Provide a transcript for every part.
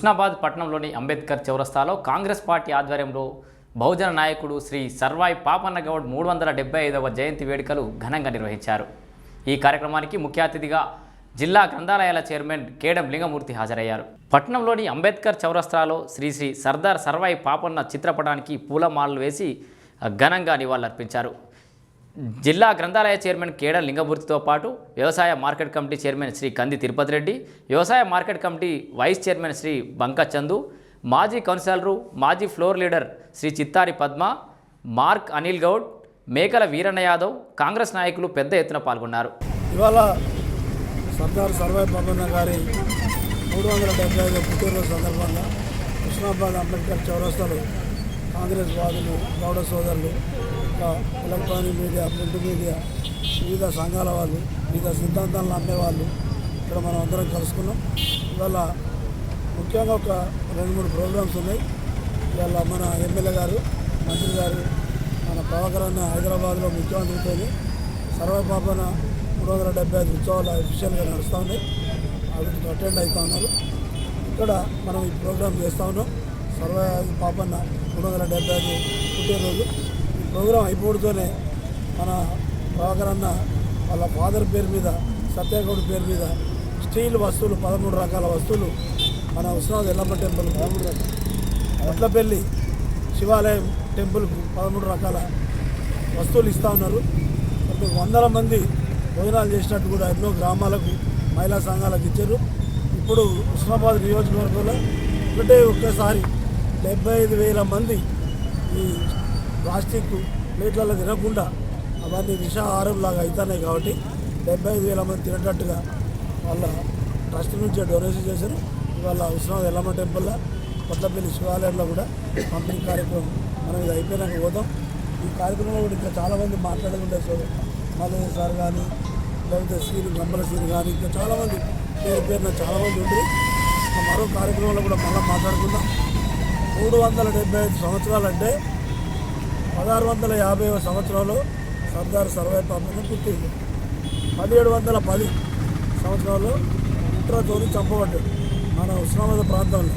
హుస్నాబాద్ పట్టణంలోని అంబేద్కర్ చౌరస్తాలో కాంగ్రెస్ పార్టీ ఆధ్వర్యంలో బహుజన నాయకుడు శ్రీ సర్వాయి పాపన్న గౌడ్ మూడు వందల డెబ్బై ఐదవ జయంతి వేడుకలు ఘనంగా నిర్వహించారు. ఈ కార్యక్రమానికి ముఖ్య అతిథిగా జిల్లా గ్రంథాలయాల చైర్మన్ కేడం లింగమూర్తి హాజరయ్యారు. పట్టణంలోని అంబేద్కర్ చౌరస్తాలో శ్రీ శ్రీ సర్దార్ సర్వాయి పాపన్న చిత్రపటానికి పూలమాలలు వేసి ఘనంగా నివాళులర్పించారు. జిల్లా గ్రంథాలయ చైర్మన్ కేడ లింగమూర్తితో పాటు వ్యవసాయ మార్కెట్ కమిటీ చైర్మన్ శ్రీ కంది తిరుపతి రెడ్డి వ్యవసాయ market committee vice chairman Shri Banka Chandu మాజీ కౌన్సిలరు మాజీ ఫ్లోర్ లీడర్ శ్రీ చిత్తారి పద్మ మార్క్ అనిల్ గౌడ్ మేకల వీరన్న యాదవ్ కాంగ్రెస్ నాయకులు పెద్ద ఎత్తున పాల్గొన్నారు. ఇవాళ సర్దార్ సర్వే పద్మన్న గారి మూడు వందల డెబ్బై ఐదు పుట్టినరోజు సందర్భంగా కృష్ణాబాద్ అంబేద్కర్ చౌరస్తాలో కాంగ్రెస్ వాదులు గౌడ సోదరులు ఎలక్ట్రానిక్ మీడియా ప్రింట్ మీడియా వివిధ సంఘాల వాళ్ళు వివిధ సిద్ధాంతాలను అమ్మేవాళ్ళు ఇక్కడ మనం అందరం కలుసుకున్నాం. ఇవాళ ముఖ్యంగా ఒక రెండు మూడు ప్రోగ్రామ్స్ ఉన్నాయి. ఇవాళ మన ఎమ్మెల్యే గారు మంత్రి గారు మన ప్రభాకర్ అన్న హైదరాబాద్లో ముఖ్యమంత్రితో సర్వపాపన మూడు వందల డెబ్బై ఐదు ఉత్సవాలు అఫీషియల్గా నడుస్తూ ఉన్నాయి. వాటికి అటెండ్ అవుతా ఉన్నారు. ఇక్కడ మనం ఈ ప్రోగ్రామ్ చేస్తూ ఉన్నాం. సర్వ పాపన్న మూడు వందల డెబ్బై ఐదు పుట్టినరోజు. ప్రోగ్రాం అయిపోవడంతోనే మన ప్రభాకర్ అన్న వాళ్ళ ఫాదర్ పేరు మీద సత్యగౌడ్ పేరు మీద స్టీల్ వస్తువులు పదమూడు రకాల వస్తువులు మన ఉస్మాద్ ఎల్లమ్మ టెంపుల్ పదమూడు రకాల శివాలయం టెంపుల్కు పదమూడు రకాల వస్తువులు ఇస్తూ ఉన్నారు. వందల మంది భోజనాలు చేసినట్టు కూడా ఎన్నో గ్రామాలకు మహిళా సంఘాలకు ఇచ్చారు. ఇప్పుడు ఉస్మాబాద్ నియోజకవర్గంలో ఒకటే ఒక్కసారి డెబ్బై ఐదు వేల మంది ఈ ప్లాస్టిక్ ప్లేట్లలో తినకుండా అవన్నీ విషాహారం లాగా అవుతున్నాయి కాబట్టి డెబ్బై ఐదు వేల మంది తినేటట్టుగా వాళ్ళ ట్రస్ట్ నుంచి డొనేషన్ చేశారు. ఇవాళ విశ్వనాథ్ ఎల్లమ్మ టెంపుల్లో కొత్తపల్లి శివాలయంలో కూడా పంపిణీ కార్యక్రమం మనం ఇది అయిపోయినాక పోదాం. ఈ కార్యక్రమంలో కూడా ఇంకా చాలామంది మాట్లాడకుండా సో మల్లయ్య సార్ కానీ లేకపోతే సీని గంబల సీని కానీ ఇంకా చాలామంది పేరు పేరున చాలామంది ఉండి మరో కార్యక్రమంలో కూడా మళ్ళీ మాట్లాడుకుందాం. మూడు వందల డెబ్బై ఐదు సంవత్సరాలు అంటే పదహారు వందల యాభై సంవత్సరంలో సర్దార్ సర్వే పాపని పుట్టింది. పదిహేడు వందల పది సంవత్సరాల్లో కుట్రతోని చంపబడ్డాడు మన ఉస్మానాబాద్ ప్రాంతంలో.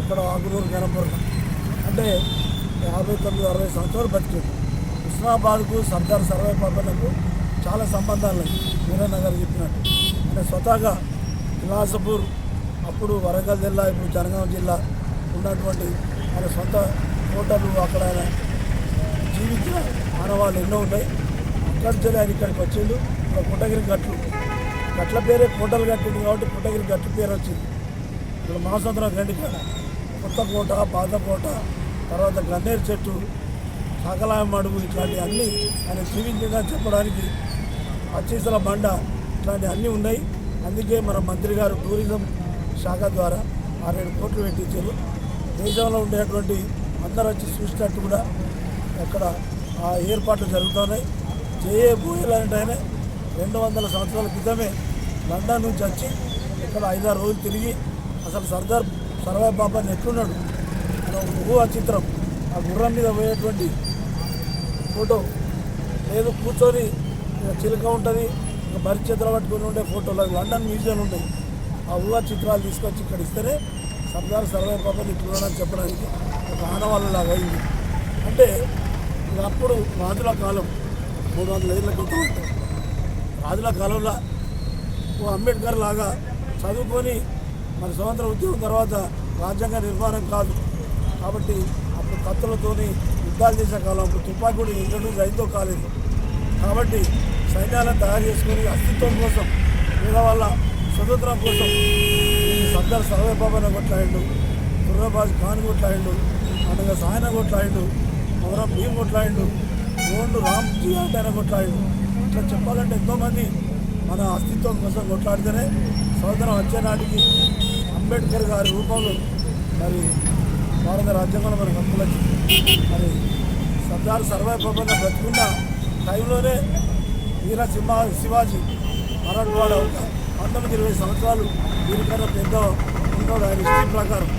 ఇక్కడ ఆకునూరు గణపురం అంటే యాభై తొమ్మిది అరవై సంవత్సరాలు బతికింది. ఉస్మానాబాద్కు సర్దార్ సర్వే పాపనకు చాలా సంబంధాలు ఉన్నాయి. వీరనగర్ చెప్పినట్టు. అంటే స్వతహాగా విలాసపూర్ అప్పుడు వరంగల్ జిల్లా ఇప్పుడు జనగాం జిల్లా ఉన్నటువంటి ఆయన సొంత హోటలు అక్కడ ఆయన జీవించిన ఆనవాళ్ళు ఎన్నో ఉన్నాయి. అక్కడి నుంచి ఆయన ఇక్కడికి వచ్చిండు. ఇక్కడ పుట్టగిరి గట్లు. గట్ల పేరే కోటలు కట్టింది కాబట్టి పుట్టగిరి గట్ల పేరు వచ్చింది. ఇప్పుడు మహాసముద్రం గండి కాడ. కొత్త కోట పాత కోట తర్వాత గన్నేరు చెట్టు సకలాయం అడుగు ఇట్లాంటి అన్నీ ఆయన జీవించిందని చెప్పడానికి అచ్చీసల బండ ఇట్లాంటి అన్నీ ఉన్నాయి. అందుకే మన మంత్రి గారు టూరిజం శాఖ ద్వారా ఆరేడు కోట్లు పెట్టించారు. దేశంలో ఉండేటువంటి అందరూ వచ్చి చూసినట్టు కూడా అక్కడ ఆ ఏర్పాట్లు జరుగుతున్నాయి. జేఏ బోయలాంటి ఆయన రెండు వందల సంవత్సరాల క్రితమే లండన్ నుంచి వచ్చి ఇక్కడ ఐదారు రోజులు తిరిగి అసలు సర్దార్ సర్వాయి బాబాని ఎట్లున్నాడు? అని ఒక ఊహ చిత్రం. ఆ గుర్రం మీద పోయేటువంటి ఫోటో. లేదు కూర్చొని ఇక చిలుక ఉంటుంది ఇక బరి పట్టుకుని పట్టుకొని ఉండే ఫోటోలు. లండన్ మ్యూజియం ఉంటాయి. ఆ ఊహ చిత్రాలు తీసుకొచ్చి ఇక్కడ ఇస్తేనే సర్దార్ సర్వాయి బాబాని ఇట్లున్నాడని చెప్పడానికి ఒక ఆనవాళ్ళు లాగా అయింది. అంటే అప్పుడు రాజుల కాలం మూడు వందల ఏళ్ళ క్రితం అంటే. రాజుల కాలంలో ఓ అంబేద్కర్ లాగా చదువుకొని మరి స్వతంత్ర ఉద్యోగం తర్వాత రాజ్యాంగ నిర్మాణం కాదు. కాబట్టి అప్పుడు కత్తులతోని యుద్ధాలు చేసే కాలం అప్పుడు తుపాకీ కూడా ఇంట్రడ్యూస్ అయిందో కాలేదు. కాబట్టి సైన్యాలను తయారు చేసుకొని అస్తిత్వం కోసం పేదవాళ్ళ స్వతంత్రం కోసం సర్దార్ సర్వేబాబాను కొట్లాడిండు గుర్రబాజ్ ఖాన్ కొట్లాడిండు అనగా సాయన కొట్లాడిండు మొదరం భీమ్ కొట్లాడిండు. గోండు రామ్ జీ అంటే ఆయన కొట్లాడిండు. ఇట్లా చెప్పాలంటే ఎంతోమంది మన అస్తిత్వం కోసం కొట్లాడితేనే స్వతంత్రం వచ్చేనాటికి అంబేద్కర్ గారి రూపంలో మరి భారత రాజ్యాంగంలో మనకు హక్కులు మరి సర్దార్ సర్వాయి బాబాగా బ్రతుకున్న టైంలోనే వీర సింహ శివాజీ మరాఠవాడ ఒక పంతొమ్మిది ఇరవై సంవత్సరాలు దీనికన్నా పెద్ద ఉన్నాడు ఆయన హిస్టరీ ప్రకారం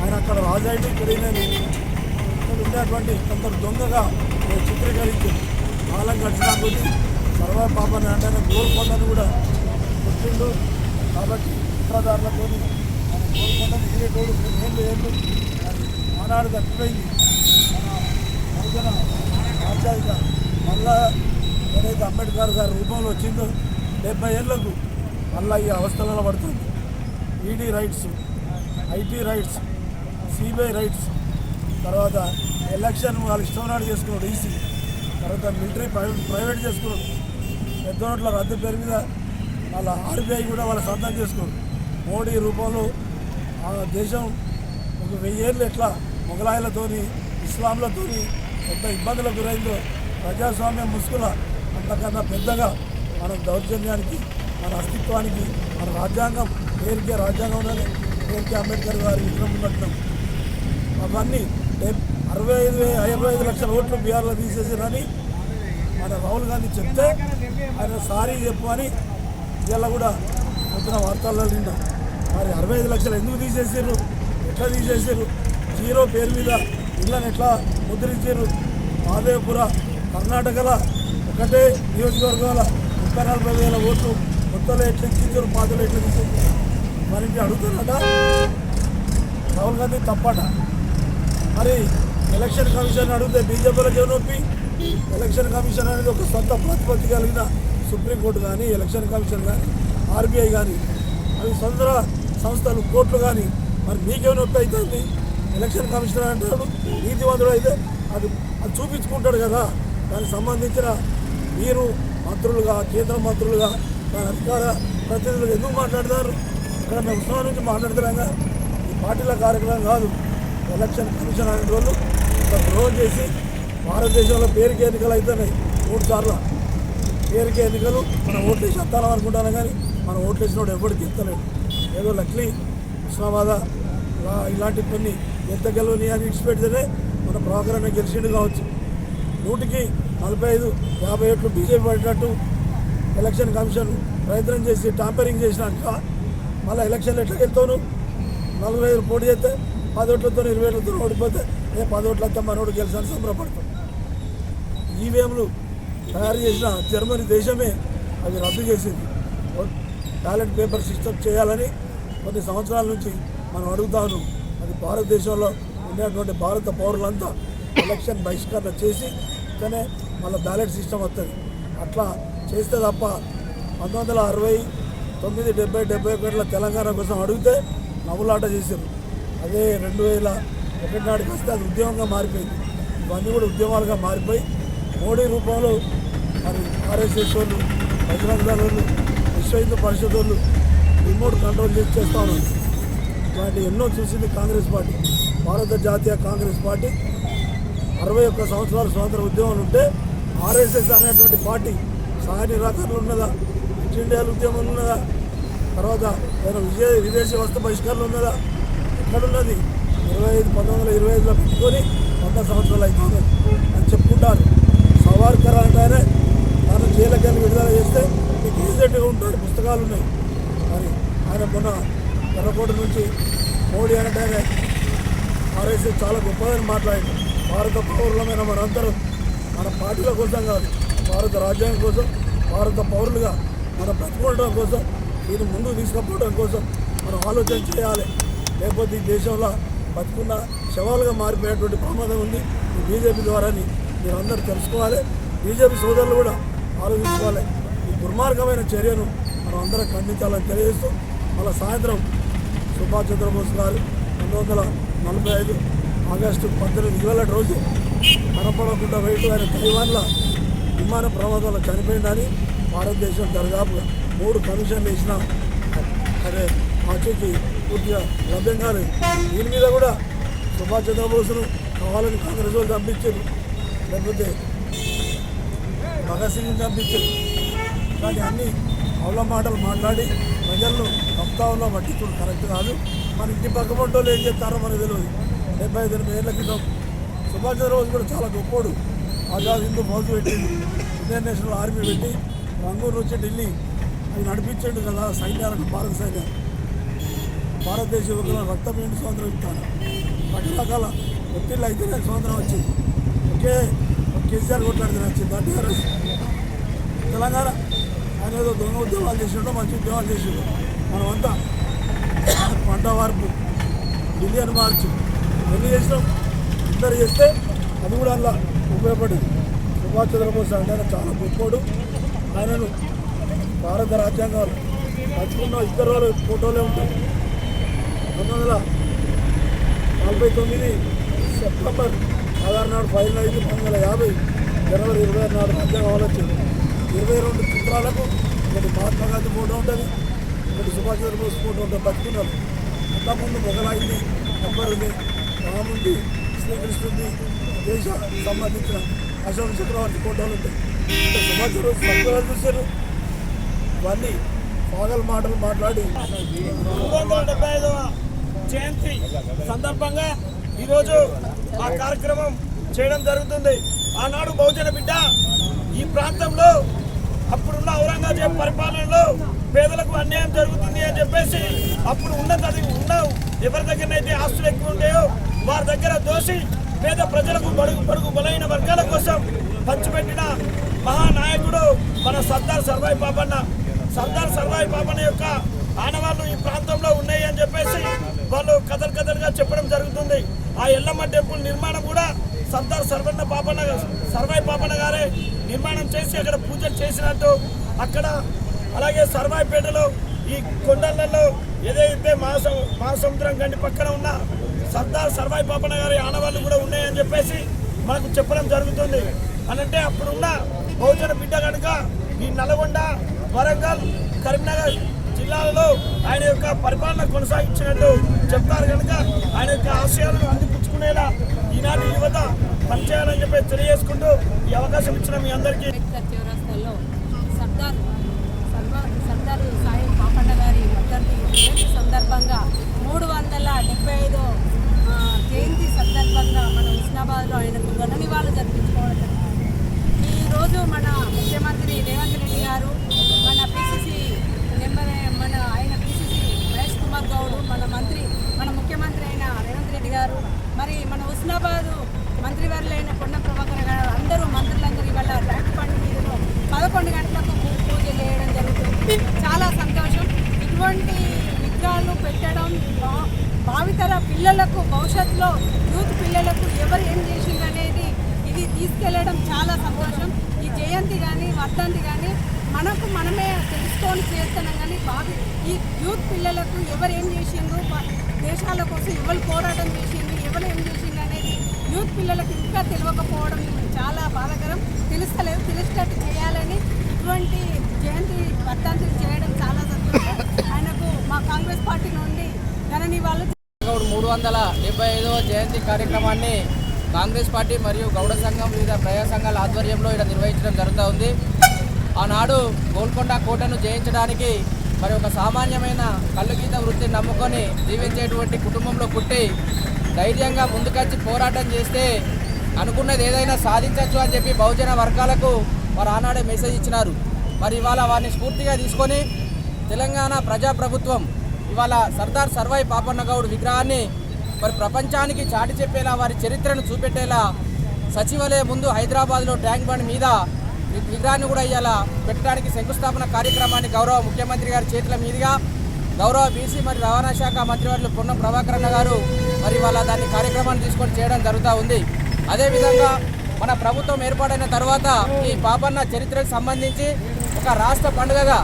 ఆయన అక్కడ రాజాయిని ఇక్కడ నేను ఉండేటువంటి కొందరు దొంగగా నేను కాలం గడిచినా కొద్దీ సర్వా పాపని అంటే గోల్కొండను కూడా పుట్టిండు కాబట్టి చిత్రదారులతో ఆయన ఏ కోడు ఏళ్ళు ఏళ్ళు ఆనాడు తప్పిపోయింది మన బహుజన రాజ్యాంగ మళ్ళా ఏదైతే అంబేద్కర్ గారి రూపంలో వచ్చిందో డెబ్బై ఏళ్ళకు మళ్ళా ఈ అవస్థలలో పడుతుంది. ED raids IT raids CBI raids తర్వాత ఎలక్షన్ వాళ్ళు ఇష్టం చేసుకున్నాడు ఈసీ. తర్వాత మిలిటరీ ప్రైవేట్ ప్రైవేట్ చేసుకున్నాడు. పెద్ద నోట్ల రద్దు పేరు మీద వాళ్ళ ఆర్బీఐ కూడా వాళ్ళ సొంతం చేసుకున్నాడు. మోడీ రూపంలో ఆ దేశం ఒక వెయ్యేళ్ళు ఎట్లా మొఘలాయిలతోని ఇస్లాంలతోని ఎంత ఇబ్బందులకు గురైందో ప్రజాస్వామ్యం ముసుగుల అంతకన్నా పెద్దగా మన దౌర్జన్యానికి మన అస్తిత్వానికి మన రాజ్యాంగం పేరుకే రాజ్యాంగం ఉన్నది. పేరుకే అంబేద్కర్ గారి విగ్రహం ఉన్నట్టు. అవన్నీ అరవై ఐదు అరవై ఐదు లక్షల ఓట్లు బీఆర్లో తీసేసారని మన రాహుల్ గాంధీ చెప్తే ఆయన సారీ చెప్పు అని ఇలా కూడా వచ్చిన వార్తల్లో విన్నాం మరి అరవై ఐదు లక్షలు ఎందుకు తీసేసారు ఎట్లా తీసేసారు జీరో పేరు మీద ఇళ్ళని ఎట్లా ముద్రించారు మాదేవపుర కర్ణాటకలో ఒకటే నియోజకవర్గాల ముప్పై నలభై వేల ఓట్లు కొత్తలో ఎట్లా ఇచ్చించారు పాతలో ఎట్లా తీసేసారు మరి ఇంక అడుగుతున్నాడా? రాహుల్ గాంధీ తప్పట. మరి ఎలక్షన్ కమిషన్ అడిగితే బీజేపీలో ఏం ఎలక్షన్ కమిషన్ అనేది ఒక సొంత ప్రతిపత్తి కలిగిన సుప్రీంకోర్టు కానీ ఎలక్షన్ కమిషన్ కానీ ఆర్బీఐ కానీ. అవి సొంత సంస్థలు కోర్టులు కానీ. మరి మీకేం నొప్పి అవుతుంది ఎలక్షన్ కమిషనర్ అంటాడు నీతివంతుడు అయితే అది అది చూపించుకుంటాడు కదా. దానికి సంబంధించిన మీరు మంత్రులుగా కేంద్ర మంత్రులుగా దాని అధికార ప్రతినిధులు ఎందుకు మాట్లాడతారు? ఇక్కడ మేము ఉత్సవం నుంచి మాట్లాడుతున్నాం ఈ పార్టీల కార్యక్రమం కాదు. ఎలక్షన్ కమిషన్ అనే రోజు ఒక ద్రోహం చేసి భారతదేశంలో పేరుకి ఎన్నికలు అవుతున్నాయి మూడు సార్లు. పేరుకి ఎన్నికలు మనం ఓట్లు వేసి వస్తాను అనుకుంటాను కానీ మనం ఓట్లు వేసినప్పుడు ఎవరు ఎత్తలేడు ఏదో లక్లీ హుస్నాబాద్ ఇలాంటి కొన్ని ఎంత గెలవని అని విడిచిపెడితేనే మన ప్రోగ్రామ్ గెలిచిండు కావచ్చు. నూటికి నలభై ఐదు యాభై ఏట్లు బీజేపీ పడినట్టు ఎలక్షన్ కమిషన్ ప్రయత్నం చేసి టాంపరింగ్ చేసినాక మళ్ళీ ఎలక్షన్లు ఎట్లా వెళ్తాను నలభై ఐదు పోటీ చేస్తే పదోట్లతో ఓట్లతో ఇరవై ఓట్లతో ఓడిపోతే ఏ పది మనోడు గెలిచాను సంబరపడతాం ఈవీఎంలు తయారు చేసిన జర్మనీ దేశమే అవి రద్దు చేసింది. బ్యాలెట్ పేపర్ సిస్టమ్ చేయాలని కొన్ని సంవత్సరాల నుంచి మనం అడుగుతాను అది భారతదేశంలో ఉండేటువంటి భారత పౌరులంతా ఎలక్షన్ బహిష్కరణ చేసి కానీ మళ్ళీ బ్యాలెట్ సిస్టమ్ వస్తుంది అట్లా చేస్తే తప్ప పంతొమ్మిది వందల అరవై తొమ్మిది డెబ్బై డెబ్బై ఒకటిలో తెలంగాణ కోసం అడిగితే నవ్వులాట చేశారు. అదే రెండు వేల ఒకటి నాటికి వస్తే అది ఉద్యమంగా మారిపోయింది. ఇవన్నీ కూడా ఉద్యమాలుగా మారిపోయి మోడీ రూపంలో మరి ఆర్ఎస్ఎస్ వాళ్ళు బజరంగ దళ వాళ్ళు విశ్వ హిందూ పరిషత్ వాళ్ళు రిమోట్ కంట్రోల్ చేసి చేస్తూ ఉన్నారు. ఇలాంటి ఎన్నో చూసింది కాంగ్రెస్ పార్టీ. భారత జాతీయ కాంగ్రెస్ పార్టీ అరవై ఒక్క సంవత్సరాల స్వాతంత్ర ఉద్యమాలు ఉంటే ఆర్ఎస్ఎస్ అనేటువంటి పార్టీ సహాయ నిరాకరణలు ఉన్నదా? క్విట్ ఇండియా ఉద్యమం ఉన్నదా? తర్వాత ఏదైనా విజయ విదేశీ వస్తు బహిష్కరణలు ఉన్నదా? ఎక్కడున్నది ఇరవై ఐదు పంతొమ్మిది వందల ఇరవై ఐదులో పెట్టుకొని వంద సంవత్సరాలు అవుతుంది అని చెప్పుకుంటారు. సవార్కర్ అంటారే తాను జైలుకెళ్ళి విడుదల చేస్తే మీకు ఏజెంట్గా ఉంటారు పుస్తకాలు ఉన్నాయి. మరి ఆయన మొన్న ఎర్రకోట నుంచి మోడీ అంటేనే ఆర్ఎస్ఎస్ చాలా గొప్పదని మాట్లాడింది. భారత పౌరులమైన మనందరం మన పార్టీల కోసం కాదు భారత రాజ్యాంగం కోసం భారత పౌరులుగా మనం బ్రతుకోవడం కోసం దీన్ని ముందుకు తీసుకుపోవడం కోసం మనం ఆలోచన చేయాలి. లేకపోతే ఈ దేశంలో బతుకున్న శవాలుగా మారిపోయేటువంటి ప్రమాదం ఉంది. ఈ బీజేపీ ద్వారాని మీరు అందరూ తెలుసుకోవాలి. బీజేపీ సోదరులు కూడా ఆలోచించుకోవాలి. ఈ దుర్మార్గమైన చర్యను మనం అందరం ఖండించాలని తెలియజేస్తూ మళ్ళీ సాయంత్రం సుభాష్ చంద్రబోస్ గారు రెండు వందల నలభై ఐదు ఆగస్టు పద్దెనిమిది వేల రోజు కనపడకుండా వేయటం ఆయన తైవాన్లో విమాన ప్రమాదంలో చనిపోయిందని భారతదేశం దరిదాపుగా మూడు కమిషన్లు వేసిన అదే ఆచూకీ పూర్తిగా లభ్యం కాలేదు దీని మీద కూడా సుభాష్ చంద్రబోసును కావాలని కాంగ్రెస్ వాళ్ళు చంపించారు లేకపోతే భగత్ సింగ్ని చంపించారు కానీ అన్ని అవల మాటలు మాట్లాడి ప్రజలను కప్తావులో పట్టించుడు కరెక్ట్ కాదు. మన ఇంటి పక్క పంటోళ్ళు ఏం చెప్తారో మనకు తెలియదు. డెబ్బై ఐదు ఎనభై ఏళ్ళ క్రితం సుభాష్ చంద్రబోస్ కూడా చాలా గొప్పోడు. ఆజాద్ హిందూ ఫౌజ్ పెట్టింది ఇండియన్ నేషనల్ ఆర్మీ పెట్టి రంగూరు నుంచి ఢిల్లీ అది నడిపించండు కదా సైన్యాలను భారత సైన్యాలు భారతదేశ యువకుల రక్తం ఏంటి స్వాతంత్రం ఇస్తాను. రకరకాల ఒత్తిళ్ళు అయితేనే స్వాతంత్రం వచ్చింది. ఒకే కేసీఆర్ కొట్లాడితే వచ్చింది. అంటే తెలంగాణ. ఆయన ఏదో దొంగ ఉద్యోగాలు చేసినట్టు మంచి ఉద్యోగాలు చేసిండు. మనమంతా పంట వార్పు మిలియన్ మార్చ్. ఎన్ని చేసినాం? ఇద్దరు చేస్తే అది కూడా అలా ఉపయోగపడింది. సుభాష్ చంద్రబోస్ అంటే ఆయన చాలా గొప్పోడు. ఆయనను భారత రాజ్యాంగాలు పంచుకున్న ఇద్దరు వాళ్ళు ఫోటోలే ఉంటాయి. పంతొమ్మిది వందల నలభై తొమ్మిది సెప్టెంబర్ పదహారు నాడు ఫైల్ అయింది పంతొమ్మిది వందల యాభై జనవరి ఇరవై ఆరు నాడు మధ్య వచ్చింది ఇరవై రెండు చిత్రాలకు ఒకటి మహాత్మా గాంధీ ఫోటో ఉంటుంది ఒకటి సుభాష్ చంద్రబోస్ ఫోటో ఉంటుంది బతుకున్నారు అంతకుముందు మొగలాయింది అక్బరుంది రాముంది శ్రీకృష్ణుంది దేశ సంబంధించిన అశోక చక్రవర్తి ఫోటోలు ఉంటాయి. అంటే సుభాష్ చంద్రబోస్ తక్కువ చూశారు. ఇవన్నీ పాగల మాటలు మాట్లాడి జయంతి సందర్భంగా ఈరోజు ఆ కార్యక్రమం చేయడం జరుగుతుంది. ఆనాడు బహుజన బిడ్డ ఈ ప్రాంతంలో అప్పుడున్న ఔరంగజేబ్ పరిపాలనలో పేదలకు అన్యాయం జరుగుతుంది అని చెప్పేసి అప్పుడు ఉన్నది ఉన్న ఎవరి దగ్గరనైతే ఆస్తులు ఎక్కువ ఉంటాయో వారి దగ్గర దోషి పేద ప్రజలకు బడుగు బడుగు బలైన వర్గాల కోసం పంచిపెట్టిన మహానాయకుడు మన సర్దార్ సర్వాయి పాపన్న. సర్దార్ సర్వాయి పాపన్న యొక్క ఆడవాళ్ళు ఈ ప్రాంతంలో ఉన్నాయి అని చెప్పేసి వాళ్ళు కథలు కథలుగా చెప్పడం జరుగుతుంది. ఆ ఎల్లమ్మ టెంపుల్ నిర్మాణం కూడా సర్దార్ సర్వన్న పాపన్న సర్వాయి పాపన్న గారే నిర్మాణం చేసి అక్కడ పూజలు చేసినట్టు అక్కడ అలాగే సర్వాయిపేటలో ఈ కొండలలో ఏదైతే మహాస మహాసముద్రం గండి పక్కన ఉన్న సర్దార్ సర్వాయి పాపన్న గారి ఆనవాళ్ళు కూడా ఉన్నాయని చెప్పేసి మనకు చెప్పడం జరుగుతుంది. అనంటే అప్పుడున్న బహుజన బిడ్డ కనుక ఈ నల్గొండ వరంగల్ కరీంనగర్ జిల్లాలలో ఆయన యొక్క పరిపాలన కొనసాగించినట్టు చెప్తారు కనుక ఆయన యొక్క ఆశయాలను అందిపుచ్చుకునేలా ఈనాటి యువత పనిచేయాలని చెప్పి తెలియజేసుకుంటూ ఈ అవకాశం ఇచ్చిన మీ అందరికీ అంబేద్కర్ చౌరస్తాలో సర్దార్ సర్వ సర్దార్ సాయి పాపన్న గారి వర్ధంతి జయంతి సందర్భంగా మూడు వందల డెబ్బై ఐదో ఆ, జయంతి సందర్భంగా మన హుస్నాబాద్లో ఆయనకు ఘన నివాళులు జరిపించుకోవడం జరిగింది ఈరోజు మన ముఖ్యమంత్రి రేవంత్ రెడ్డి గారు మన పిసిసి నెంబర్ మన ఆయన పిసిసి మహేష్ కుమార్ గౌడ్ మన మంత్రి మన ముఖ్యమంత్రి అయిన రేవంత్ రెడ్డి గారు మరి మన హుస్నాబాదు మంత్రివర్యులైన కొండ ప్రభాకర్ గారు అందరూ మంత్రులందరూ ఇవాళ ట్యాంక్ బండ్ మీదలో పదకొండు గంటలకు భూ పూజ చేయడం జరుగుతుంది చాలా సంతోషం ఇటువంటి విగ్రహాలు పెట్టడం భావితర పిల్లలకు భవిష్యత్తులో యూత్ పిల్లలకు ఎవరు ఏం చేసింది అనేది ఇది తీసుకెళ్ళడం చాలా సంతోషం. ఈ జయంతి కానీ వర్ధంతి కానీ మనకు మనమే తెలుసుకొని చేస్తున్నాం కానీ భావి ఈ యూత్ పిల్లలకు ఎవరు ఏం చేసిండ్రు? దేశాల కోసం ఎవరు పోరాటం చేసిండ్రు? ఎవరు ఏం చేసింది అనేది యూత్ పిల్లలకు ఇంకా తెలియకపోవడం చాలా బాధాకరం. తెలుస్తలేదు తెలిసేటట్టు చేయాలని ఇటువంటి జయంతి వర్ధంతులు చేయడం చాలా సంతోషం. ఆయన మా కాంగ్రెస్ పార్టీ నుండి ఘన వాళ్ళు గౌడ్ మూడు వందల డెబ్బై ఐదవ జయంతి కార్యక్రమాన్ని కాంగ్రెస్ పార్టీ మరియు గౌడ సంఘం వివిధ ప్రజా సంఘాల ఆధ్వర్యంలో ఇక్కడ నిర్వహించడం జరుగుతూ ఉంది. ఆనాడు గోల్కొండ కోటను జయించడానికి మరి ఒక సామాన్యమైన కళ్ళుగీత వృత్తిని నమ్ముకొని జీవించేటువంటి కుటుంబంలో పుట్టి ధైర్యంగా ముందుకొచ్చి పోరాటం చేస్తే అనుకున్నది ఏదైనా సాధించవచ్చు అని చెప్పి బహుజన వర్గాలకు వారు ఆనాడే మెసేజ్ ఇచ్చినారు. మరి ఇవాళ వారిని స్ఫూర్తిగా తీసుకొని తెలంగాణ ప్రజాప్రభుత్వం ఇవాళ సర్దార్ సర్వాయి పాపన్న గౌడ్ విగ్రహాన్ని మరి ప్రపంచానికి చాటి చెప్పేలా వారి చరిత్రను చూపెట్టేలా సచివాలయం ముందు హైదరాబాద్లో ట్యాంక్ బండ్ మీద విగ్రహాన్ని కూడా ఇవాళ పెట్టడానికి శంకుస్థాపన కార్యక్రమాన్ని గౌరవ ముఖ్యమంత్రి గారి చేతుల మీదుగా గౌరవ బీసీ మరి రవాణా శాఖ మంత్రివర్యులు పొన్నం ప్రభాకర్ గారు మరి వాళ్ళ దాన్ని కార్యక్రమాన్ని తీసుకొని చేయడం జరుగుతూ ఉంది. అదేవిధంగా మన ప్రభుత్వం ఏర్పాటైన తర్వాత ఈ పాపన్న చరిత్రకు సంబంధించి ఒక రాష్ట్ర పండుగగా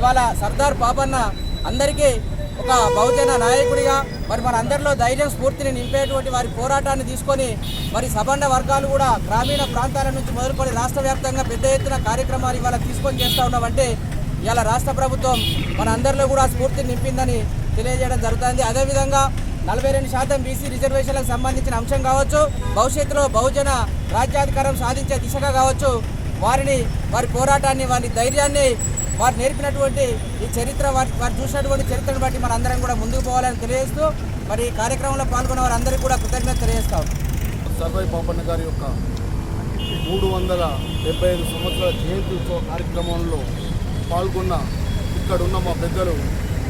ఇవాళ సర్దార్ పాపన్న అందరికీ ఒక బహుజన నాయకుడిగా మరి మన అందరిలో ధైర్యం స్ఫూర్తిని నింపేటువంటి వారి పోరాటాన్ని తీసుకొని మరి సబండ వర్గాలు కూడా గ్రామీణ ప్రాంతాల నుంచి మొదలుకొని రాష్ట్ర వ్యాప్తంగా పెద్ద ఎత్తున కార్యక్రమాలు ఇవాళ తీసుకొని చేస్తూ ఉన్నామంటే ఇవాళ రాష్ట్ర ప్రభుత్వం మన అందరిలో కూడా స్ఫూర్తిని నింపిందని తెలియజేయడం జరుగుతుంది. అదేవిధంగా నలభై రెండు శాతం బీసీ రిజర్వేషన్లకు సంబంధించిన అంశం కావచ్చు భవిష్యత్తులో బహుజన రాజ్యాధికారం సాధించే దిశగా కావచ్చు వారిని వారి పోరాటాన్ని వారి ధైర్యాన్ని వారు నేర్పినటువంటి ఈ చరిత్ర వారి వారు చూసినటువంటి చరిత్రను బట్టి మన అందరం కూడా ముందుకు పోవాలని తెలియజేస్తూ మరి ఈ కార్యక్రమంలో పాల్గొన్న వారందరికీ కూడా కృతజ్ఞత తెలియజేస్తాం. సర్వై పాపన్న గారి యొక్క మూడు వందల డెబ్బై ఐదు సంవత్సరాల జయంతి ఉత్సవ కార్యక్రమంలో పాల్గొన్న ఇక్కడ ఉన్న మా పెద్దలు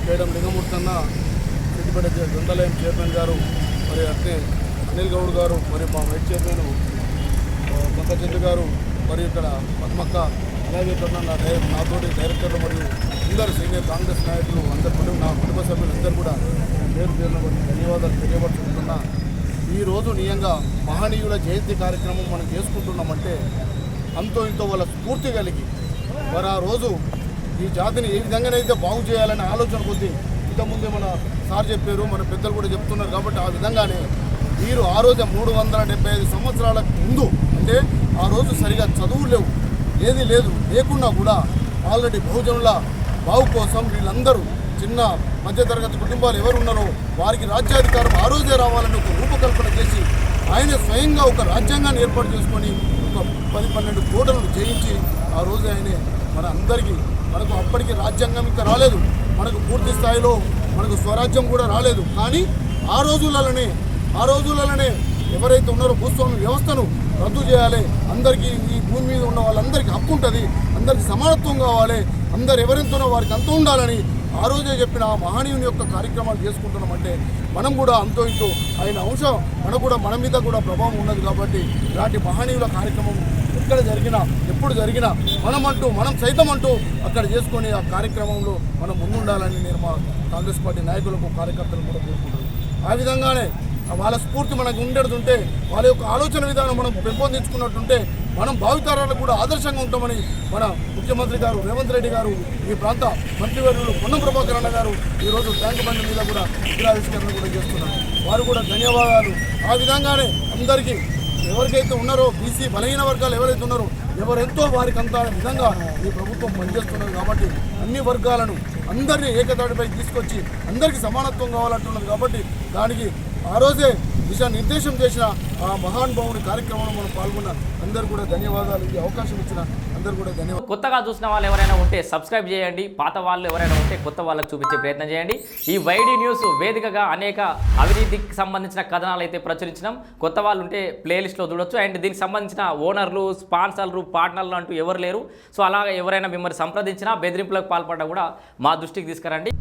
చేయడం లింగమూర్తన్న సిద్దిపేట గ్రంథాలయం చైర్మన్ గారు మరి అట్నే అనిల్ గౌడ్ గారు మరి మా వైస్ చైర్మన్ చంద్ర గారు మరియు ఇక్కడ పద్మక్క అలాగే ఇక్కడ నా డై- నాతోటి డైరెక్టర్లు మరియు అందరు సీనియర్ కాంగ్రెస్ నాయకులు అందరు కుటుంబ నా కుటుంబ సభ్యులందరూ కూడా పేరు పేరున ధన్యవాదాలు తెలియపరుచుకుంటున్నా. ఈరోజు నియంగా మహనీయుల జయంతి కార్యక్రమం మనం చేసుకుంటున్నామంటే అంతో ఇంతో వాళ్ళ స్ఫూర్తి కలిగి మరి ఆ రోజు ఈ జాతిని ఏ విధంగానైతే బాగు చేయాలనే ఆలోచన కొద్దీ ఇంతకుముందే మన సార్ చెప్పారు మన పెద్దలు కూడా చెప్తున్నారు కాబట్టి ఆ విధంగానే వీరు ఆ రోజే మూడు వందల డెబ్బై ఐదు సంవత్సరాల ముందు అంటే ఆ రోజు సరిగా చదువు లేవు ఏది లేదు. లేకున్నా కూడా ఆల్రెడీ బహుజనుల బావు కోసం వీళ్ళందరూ చిన్న మధ్యతరగతి కుటుంబాలు ఎవరు ఉన్నారో వారికి రాజ్యాధికారం ఆ రోజే రావాలని ఒక రూపకల్పన చేసి ఆయన స్వయంగా ఒక రాజ్యాంగాన్ని ఏర్పాటు చేసుకొని ఒక పది పన్నెండు కోటలను జయించి ఆ రోజు ఆయనే మన అందరికీ మనకు అప్పటికి రాజ్యాంగం ఇంకా రాలేదు. మనకు పూర్తి స్థాయిలో మనకు స్వరాజ్యం కూడా రాలేదు. కానీ ఆ రోజులలోనే ఆ రోజులలోనే ఎవరైతే ఉన్నారో భూస్వామ్య వ్యవస్థను రద్దు చేయాలి. అందరికీ ఈ భూమి మీద ఉన్న వాళ్ళందరికీ హక్కు ఉంటుంది. అందరికీ సమానత్వం కావాలి. అందరు ఎవరెంతనో వారికి అంత ఉండాలని ఆ రోజే చెప్పిన ఆ మహనీయుని యొక్క కార్యక్రమాలు చేసుకుంటున్నామంటే మనం కూడా అంతో ఇంతో ఆయన అంశం మనకు కూడా మన మీద కూడా ప్రభావం ఉన్నది కాబట్టి ఇలాంటి మహనీయుల కార్యక్రమం ఎక్కడ జరిగినా ఎప్పుడు జరిగినా మనం అంటూ మనం సైతం అంటూ అక్కడ చేసుకొని ఆ కార్యక్రమంలో మనం ముందుండాలని నేను మా కాంగ్రెస్ పార్టీ నాయకులకు కార్యకర్తలు కూడా కోరుకుంటున్నాను. ఆ విధంగానే వాళ్ళ స్ఫూర్తి మనకు ఉండేటుంటే వాళ్ళ యొక్క ఆలోచన విధానం మనం పెంపొందించుకున్నట్టుంటే మనం భావితరాలకు కూడా ఆదర్శంగా ఉంటామని మన ముఖ్యమంత్రి గారు రేవంత్ రెడ్డి గారు ఈ ప్రాంత మంత్రివర్యులు పొన్నం ప్రభాకర్ అన్న గారు ఈరోజు ట్యాంక్ బండి మీద కూడా విగ్రహావిష్కరణ కూడా చేస్తున్నారు. వారు కూడా ధన్యవాదాలు. ఆ విధంగానే అందరికీ ఎవరికైతే ఉన్నారో బీసీ బలహీన వర్గాలు ఎవరైతే ఉన్నారో ఎవరెంతో వారికి అంత విధంగా ఈ ప్రభుత్వం పనిచేస్తున్నది కాబట్టి అన్ని వర్గాలను అందరినీ ఏకతాటిపై తీసుకొచ్చి అందరికీ సమానత్వం కావాలంటున్నది కాబట్టి దానికి ఆ రోజే దిశా నిర్దేశం చేసిన ఆ మహానుభావుని కార్యక్రమంలో మనం పాల్గొన్న అందరూ కూడా ధన్యవాదాలు. ఈ అవకాశం ఇచ్చిన అందరూ కూడా ధన్యవాదాలు. కొత్తగా చూసిన వాళ్ళు ఎవరైనా ఉంటే సబ్స్క్రైబ్ చేయండి. పాత వాళ్ళు ఎవరైనా ఉంటే కొత్త వాళ్ళకి చూపించే ప్రయత్నం చేయండి. ఈ వైడి న్యూస్ వేదికగా అనేక అవినీతికి సంబంధించిన కథనాలు అయితే ప్రచురించినాం. కొత్త వాళ్ళు ఉంటే ప్లేలిస్ట్లో చూడొచ్చు. అండ్ దీనికి సంబంధించిన ఓనర్లు స్పాన్సర్లు పార్ట్నర్లు అంటూ ఎవరు లేరు. సో అలాగే ఎవరైనా మిమ్మల్ని సంప్రదించినా బెదిరింపులకు పాల్పడ్డా కూడా మా దృష్టికి తీసుకురండి.